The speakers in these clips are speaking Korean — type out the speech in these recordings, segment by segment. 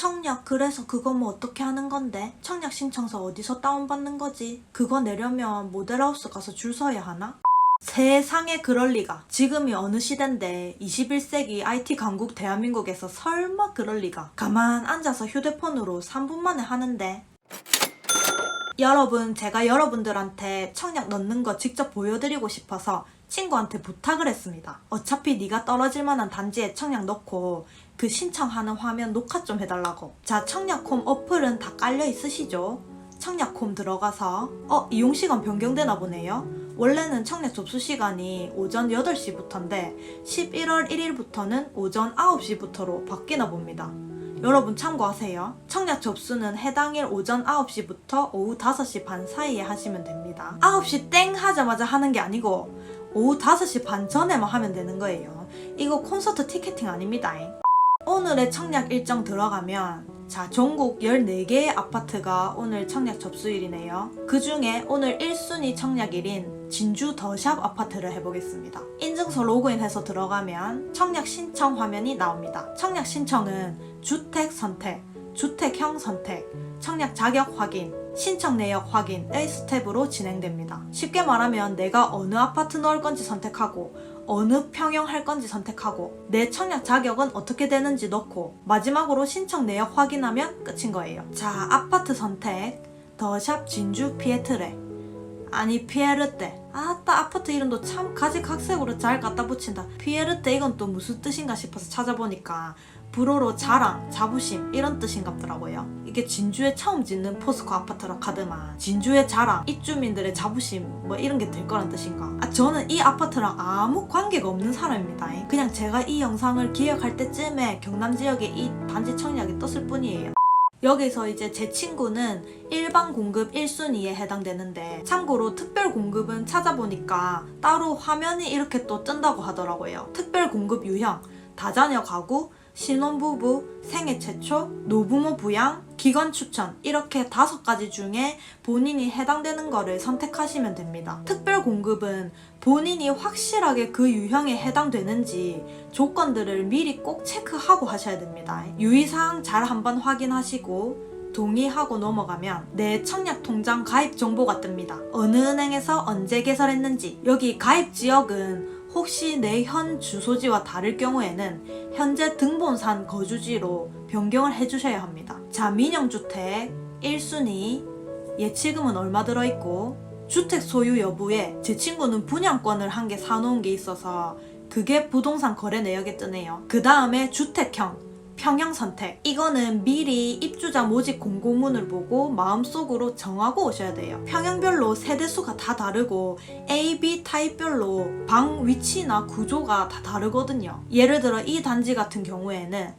청약 그래서 그거 뭐 어떻게 하는 건데? 청약 신청서 어디서 다운받는 거지? 그거 내려면 모델하우스 가서 줄 서야 하나? 세상에 그럴 리가. 지금이 어느 시대인데 21세기 IT 강국 대한민국에서 설마 그럴 리가. 가만 앉아서 휴대폰으로 3분 만에 하는데. 여러분, 제가 여러분들한테 청약 넣는 거 직접 보여드리고 싶어서 친구한테 부탁을 했습니다. 어차피 네가 떨어질 만한 단지에 청약 넣고 그 신청하는 화면 녹화 좀 해달라고. 자, 청약홈 어플은 다 깔려 있으시죠? 청약홈 들어가서 어, 이용시간 변경되나 보네요. 원래는 청약 접수 시간이 오전 8시부터인데 11월 1일부터는 오전 9시부터로 바뀌나 봅니다. 여러분 참고하세요. 청약 접수는 해당일 오전 9시부터 오후 5시 반 사이에 하시면 됩니다. 9시 땡 하자마자 하는 게 아니고 오후 5시 반 전에만 하면 되는 거예요. 이거 콘서트 티켓팅 아닙니다. 오늘의 청약 일정 들어가면 자, 전국 14개의 아파트가 오늘 청약 접수일이네요. 그 중에 오늘 1순위 청약일인 진주 더샵 아파트를 해보겠습니다. 인증서 로그인해서 들어가면 청약 신청 화면이 나옵니다. 청약 신청은 주택 선택, 주택형 선택, 청약 자격 확인, 신청 내역 확인의 스텝으로 진행됩니다. 쉽게 말하면 내가 어느 아파트 넣을 건지 선택하고 어느 평형 할 건지 선택하고 내 청약 자격은 어떻게 되는지 넣고 마지막으로 신청 내역 확인하면 끝인 거예요. 자, 아파트 선택 더샵 진주 피에트레 아니 피에르테 아따 아파트 이름도 참 가지각색으로 잘 갖다 붙인다 피에르테 이건 또 무슨 뜻인가 싶어서 찾아보니까 불어로 자랑, 자부심 이런 뜻인갑더라고요. 이게 진주에 처음 짓는 포스코 아파트라 카드만 진주의 자랑, 입주민들의 자부심 뭐 이런 게 될 거란 뜻인가? 아 저는 이 아파트랑 아무 관계가 없는 사람입니다. 그냥 제가 이 영상을 기획할 때쯤에 경남 지역에 이 단지 청약이 떴을 뿐이에요. 여기서 이제 제 친구는 일반 공급 1순위에 해당되는데 참고로 특별 공급은 찾아보니까 따로 화면이 이렇게 또 뜬다고 하더라고요. 특별 공급 유형, 다자녀 가구, 신혼부부, 생애 최초, 노부모 부양, 기관 추천 이렇게 다섯 가지 중에 본인이 해당되는 거를 선택하시면 됩니다. 특별 공급은 본인이 확실하게 그 유형에 해당되는지 조건들을 미리 꼭 체크하고 하셔야 됩니다. 유의사항 잘 한번 확인하시고 동의하고 넘어가면 내 청약 통장 가입 정보가 뜹니다. 어느 은행에서 언제 개설했는지 여기 가입 지역은 혹시 내 현 주소지와 다를 경우에는 현재 등본산 거주지로 변경을 해주셔야 합니다. 자, 민영주택 1순위 예치금은 얼마 들어있고 주택 소유 여부에 제 친구는 분양권을 한 개 사놓은 게 있어서 그게 부동산 거래 내역에 뜨네요. 그 다음에 주택형 평형 선택. 이거는 미리 입주자 모집 공고문을 보고 마음속으로 정하고 오셔야 돼요. 평형별로 세대수가 다 다르고 A, B 타입별로 방 위치나 구조가 다 다르거든요. 예를 들어 이 단지 같은 경우에는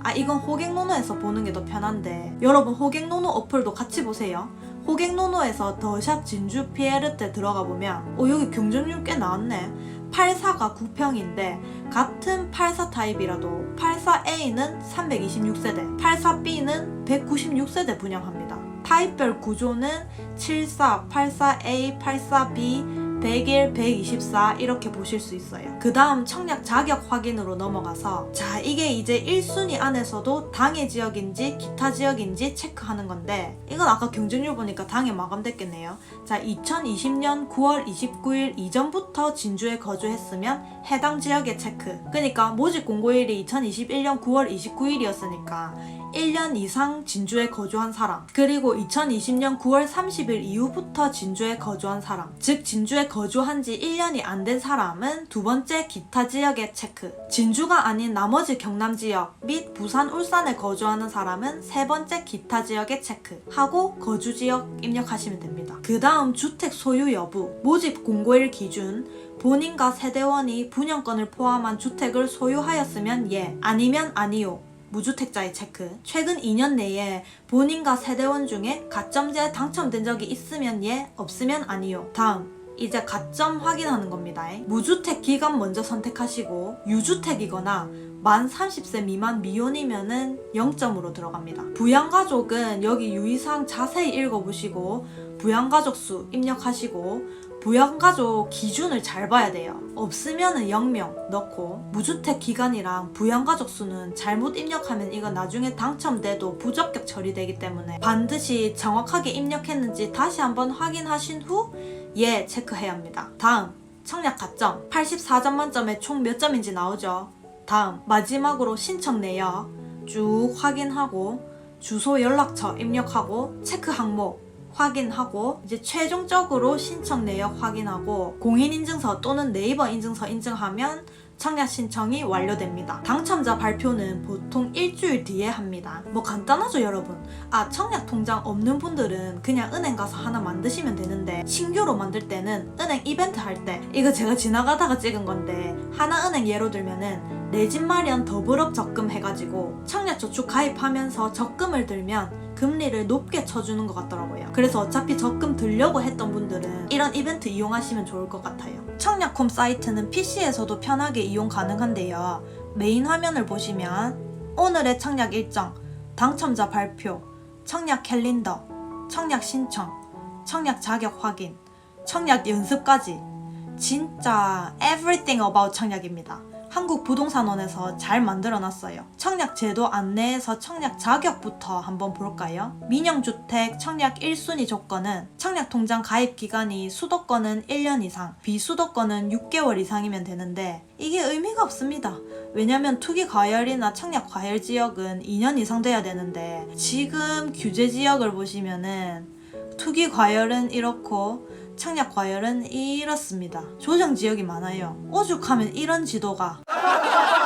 아 이건 호객노노에서 보는 게 더 편한데 여러분 호객노노 어플도 같이 보세요. 호객노노에서 더샵 진주 피에르테 들어가 보면 어 여기 경쟁률 꽤 나왔네. 84가 9평인데 같은 84 타입이라도 84A는 326세대, 84B는 196세대 분양합니다. 타입별 구조는 74, 84A, 84B, 101, 124 이렇게 보실 수 있어요. 그 다음 청약 자격 확인으로 넘어가서 자 이게 이제 1순위 안에서도 당해 지역인지 기타 지역인지 체크하는 건데 이건 아까 경쟁률 보니까 당해 마감됐겠네요. 자 2020년 9월 29일 이전부터 진주에 거주했으면 해당 지역의 체크. 그러니까 모집 공고일이 2021년 9월 29일이었으니까 1년 이상 진주에 거주한 사람, 그리고 2020년 9월 30일 이후부터 진주에 거주한 사람, 즉 진주에 거주한 지 1년이 안 된 사람은 두 번째 기타 지역의 체크, 진주가 아닌 나머지 경남 지역 및 부산, 울산에 거주하는 사람은 세 번째 기타 지역의 체크 하고 거주 지역 입력하시면 됩니다. 그 다음 주택 소유 여부, 모집 공고일 기준, 본인과 세대원이 분양권을 포함한 주택을 소유하였으면 예, 아니면 아니요. 무주택자의 체크. 최근 2년 내에 본인과 세대원 중에 가점제에 당첨된 적이 있으면 예, 없으면 아니요. 다음. 이제 가점 확인하는 겁니다. 무주택 기간 먼저 선택하시고 유주택이거나 만 30세 미만 미혼이면은 0점으로 들어갑니다. 부양가족은 여기 유의사항 자세히 읽어보시고 부양가족 수 입력하시고 부양가족 기준을 잘 봐야 돼요. 없으면은 0명 넣고 무주택 기간이랑 부양가족 수는 잘못 입력하면 이거 나중에 당첨돼도 부적격 처리되기 때문에 반드시 정확하게 입력했는지 다시 한번 확인하신 후 예 체크해야 합니다. 다음 청약 가점 84점 만점에 총 몇 점인지 나오죠. 다음 마지막으로 신청 내역 쭉 확인하고 주소 연락처 입력하고 체크 항목 확인하고 이제 최종적으로 신청 내역 확인하고 공인인증서 또는 네이버 인증서 인증하면 청약 신청이 완료됩니다. 당첨자 발표는 보통 일주일 뒤에 합니다. 뭐 간단하죠 여러분. 아 청약 통장 없는 분들은 그냥 은행 가서 하나 만드시면 되는데 신규로 만들 때는 은행 이벤트 할 때 이거 제가 지나가다가 찍은 건데 하나은행 예로 들면은 내 집 마련 더블업 적금 해가지고 청약저축 가입하면서 적금을 들면 금리를 높게 쳐주는 것 같더라고요. 그래서 어차피 적금 들려고 했던 분들은 이런 이벤트 이용하시면 좋을 것 같아요. 청약홈 사이트는 PC에서도 편하게 이용 가능한데요. 메인 화면을 보시면 오늘의 청약 일정, 당첨자 발표, 청약 캘린더, 청약 신청, 청약 자격 확인, 청약 연습까지 진짜 everything about 청약입니다. 한국부동산원에서 잘 만들어놨어요. 청약 제도 안내에서 청약 자격부터 한번 볼까요? 민영주택 청약 1순위 조건은 청약 통장 가입 기간이 수도권은 1년 이상, 비수도권은 6개월 이상이면 되는데 이게 의미가 없습니다. 왜냐면 투기 과열이나 청약 과열 지역은 2년 이상 돼야 되는데 지금 규제 지역을 보시면은 투기 과열은 이렇고 청약 과열은 이렇습니다. 조정 지역이 많아요. 오죽하면 이런 지도가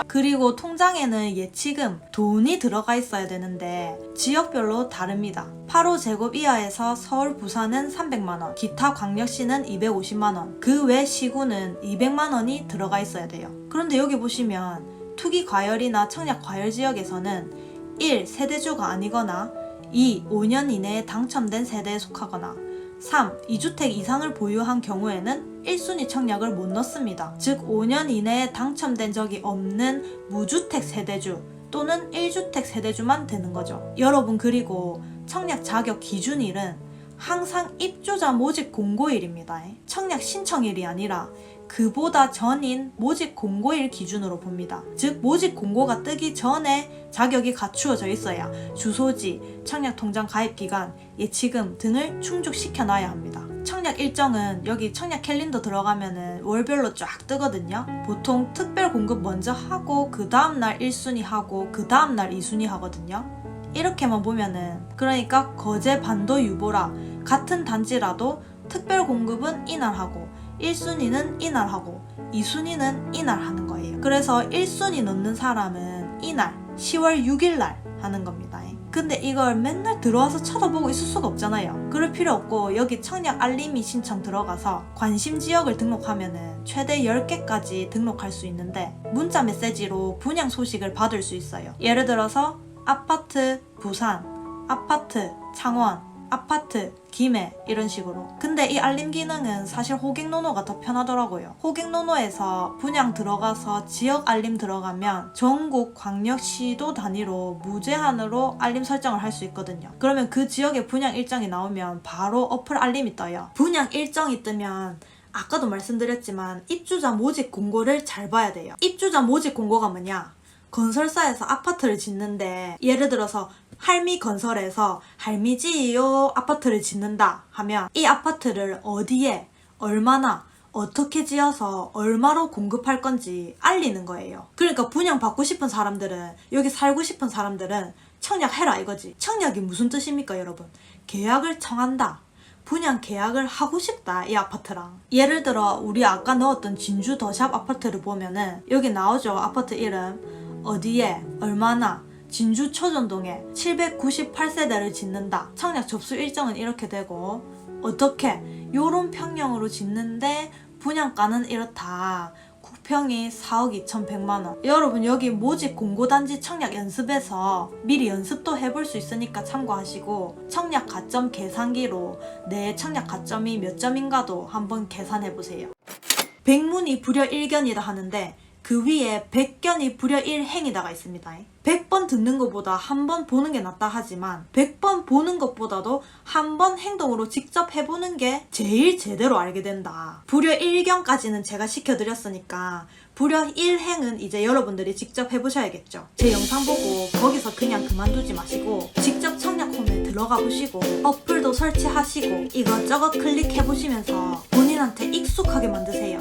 그리고 통장에는 예치금, 돈이 들어가 있어야 되는데 지역별로 다릅니다. 8호 제곱 이하에서 서울, 부산은 300만원, 기타 광역시는 250만원, 그 외 시구는 200만원이 들어가 있어야 돼요. 그런데 여기 보시면 투기 과열이나 청약 과열 지역에서는 1. 세대주가 아니거나 2. 5년 이내에 당첨된 세대에 속하거나 3. 2주택 이상을 보유한 경우에는 1순위 청약을 못 넣습니다. 즉 5년 이내에 당첨된 적이 없는 무주택 세대주 또는 1주택 세대주만 되는 거죠. 여러분 그리고 청약 자격 기준일은 항상 입주자 모집 공고일입니다. 청약 신청일이 아니라 그보다 전인 모집 공고일 기준으로 봅니다. 즉 모집 공고가 뜨기 전에 자격이 갖추어져 있어야 주소지, 청약 통장 가입 기간, 예치금 등을 충족시켜 놔야 합니다. 청약 일정은 여기 청약 캘린더 들어가면은 월별로 쫙 뜨거든요. 보통 특별 공급 먼저 하고 그 다음 날 1순위 하고 그 다음 날 2순위 하거든요. 이렇게만 보면은 그러니까 거제 반도 유보라 같은 단지라도 특별 공급은 이날 하고 1순위는 이날 하고 2순위는 이날 하는 거예요. 그래서 1순위 넣는 사람은 이날 10월 6일 날 하는 겁니다. 근데 이걸 맨날 들어와서 쳐다보고 있을 수가 없잖아요. 그럴 필요 없고 여기 청약 알림이 신청 들어가서 관심 지역을 등록하면은 최대 10개까지 등록할 수 있는데 문자 메시지로 분양 소식을 받을 수 있어요. 예를 들어서 아파트 부산, 아파트 창원, 아파트, 김해 이런 식으로. 근데 이 알림 기능은 사실 호객노노가 더 편하더라고요. 호객노노에서 분양 들어가서 지역 알림 들어가면 전국 광역시도 단위로 무제한으로 알림 설정을 할 수 있거든요. 그러면 그 지역의 분양 일정이 나오면 바로 어플 알림이 떠요. 분양 일정이 뜨면 아까도 말씀드렸지만 입주자 모집 공고를 잘 봐야 돼요. 입주자 모집 공고가 뭐냐? 건설사에서 아파트를 짓는데 예를 들어서 할미 건설에서 할미지요 아파트를 짓는다 하면 이 아파트를 어디에 얼마나 어떻게 지어서 얼마로 공급할 건지 알리는 거예요. 그러니까 분양 받고 싶은 사람들은 여기 살고 싶은 사람들은 청약해라 이거지. 청약이 무슨 뜻입니까 여러분? 계약을 청한다. 분양 계약을 하고 싶다 이 아파트랑 예를 들어 우리 아까 넣었던 진주 더샵 아파트를 보면은 여기 나오죠 아파트 이름 어디에 얼마나 진주 초전동에 798세대를 짓는다. 청약 접수 일정은 이렇게 되고 어떻게 요런 평형으로 짓는데 분양가는 이렇다. 국평이 4억 2,100만 원. 여러분 여기 모집 공고단지 청약 연습에서 미리 연습도 해볼 수 있으니까 참고하시고 청약 가점 계산기로 내 청약 가점이 몇 점인가도 한번 계산해 보세요. 백문이 불여 일견이다 하는데 그 위에 백견이 불여 1행이다가 있습니다. 100번 듣는 것보다 한 번 보는 게 낫다 하지만 100번 보는 것보다도 한 번 행동으로 직접 해보는 게 제일 제대로 알게 된다. 불여 1경까지는 제가 시켜드렸으니까 불여 1행은 이제 여러분들이 직접 해보셔야겠죠. 제 영상 보고 거기서 그냥 그만두지 마시고 직접 청약홈에 들어가 보시고 어플도 설치하시고 이것저것 클릭해보시면서 본인한테 익숙하게 만드세요.